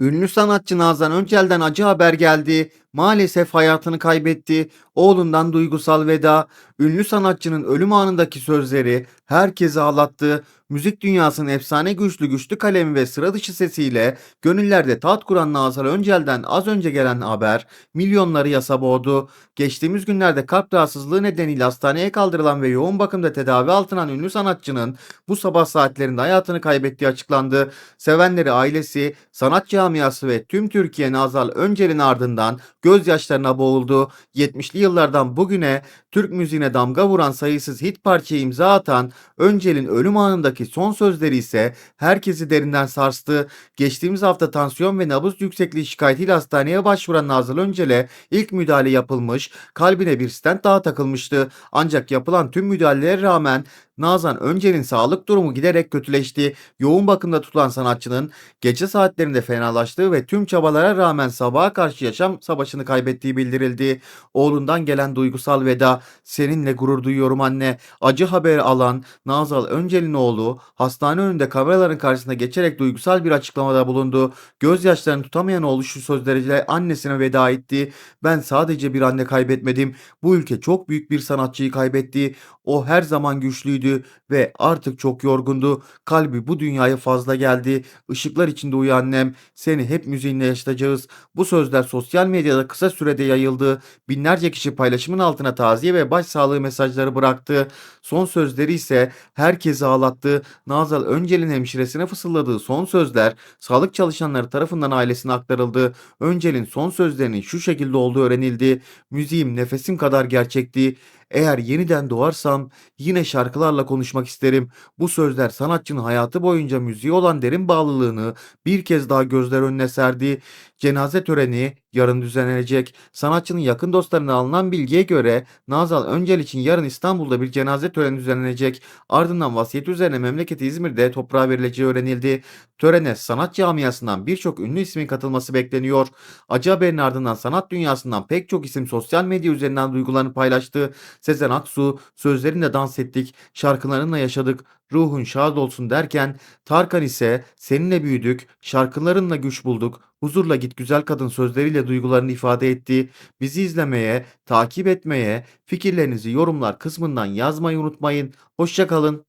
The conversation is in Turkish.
Ünlü sanatçı Nazan Öncel'den acı haber geldi. Maalesef hayatını kaybetti. Oğlundan duygusal veda. Ünlü sanatçının ölüm anındaki sözleri herkesi ağlattı. Müzik dünyasının efsane güçlü güçlü kalemi ve sıra dışı sesiyle gönüllerde taht kuran Nazan Öncel'den az önce gelen haber milyonları yasa boğdu. Geçtiğimiz günlerde kalp rahatsızlığı nedeniyle hastaneye kaldırılan ve yoğun bakımda tedavi altına alan ünlü sanatçının bu sabah saatlerinde hayatını kaybettiği açıklandı. Sevenleri, ailesi, sanat camiası ve tüm Türkiye Nazal Öncel'in ardından gözyaşlarına boğuldu. 70'li yıllardan bugüne Türk müziğine damga vuran sayısız hit parçaya imza atan Öncel'in ölüm anındaki son sözleri ise herkesi derinden sarstı. Geçtiğimiz hafta tansiyon ve nabız yüksekliği şikayetiyle hastaneye başvuran Nazal Öncel'e ilk müdahale yapılmış, kalbine bir stent daha takılmıştı. Ancak yapılan tüm müdahalelere rağmen Nazan Öncel'in sağlık durumu giderek kötüleşti. Yoğun bakımda tutulan sanatçının gece saatlerinde fenalaştığı ve tüm çabalara rağmen sabaha karşı yaşam savaşını kaybettiği bildirildi. Oğlundan gelen duygusal veda. Seninle gurur duyuyorum anne. Acı haber alan Nazal Öncel'in oğlu hastane önünde kameraların karşısına geçerek duygusal bir açıklamada bulundu. Gözyaşlarını tutamayan oğlu şu sözleriyle annesine veda etti. Ben sadece bir anne kaybetmedim. Bu ülke çok büyük bir sanatçıyı kaybetti. O her zaman güçlüydü ve artık çok yorgundu. Kalbi bu dünyaya fazla geldi. Işıklar içinde uyu annem. Seni hep müziğinle yaşatacağız. Bu sözler sosyal medyada kısa sürede yayıldı. Binlerce kişi paylaşımın altına taziye ve başsağlığı mesajları bıraktı. Son sözleri ise herkesi ağlattı. Nazal Öncel'in hemşiresine fısıldadığı son sözler sağlık çalışanları tarafından ailesine aktarıldı. Öncel'in son sözlerinin şu şekilde olduğu öğrenildi. Müziğim nefesim kadar gerçekti. Eğer yeniden doğarsam yine şarkılarla konuşmak isterim. Bu sözler sanatçının hayatı boyunca müziğe olan derin bağlılığını bir kez daha gözler önüne serdi. Cenaze töreni yarın düzenlenecek. Sanatçının yakın dostlarına alınan bilgiye göre Nazal Öncel için yarın İstanbul'da bir cenaze töreni düzenlenecek. Ardından vasiyet üzerine memleketi İzmir'de toprağa verileceği öğrenildi. Törene sanat camiasından birçok ünlü ismin katılması bekleniyor. Acı haberin ardından sanat dünyasından pek çok isim sosyal medya üzerinden duygularını paylaştı. Sezen Aksu sözlerinle dans ettik, şarkılarınla yaşadık, ruhun şad olsun derken Tarkan ise seninle büyüdük, şarkılarınla güç bulduk, huzurla git güzel kadın sözleriyle duygularını ifade etti. Bizi izlemeye, takip etmeye, fikirlerinizi yorumlar kısmından yazmayı unutmayın. Hoşçakalın.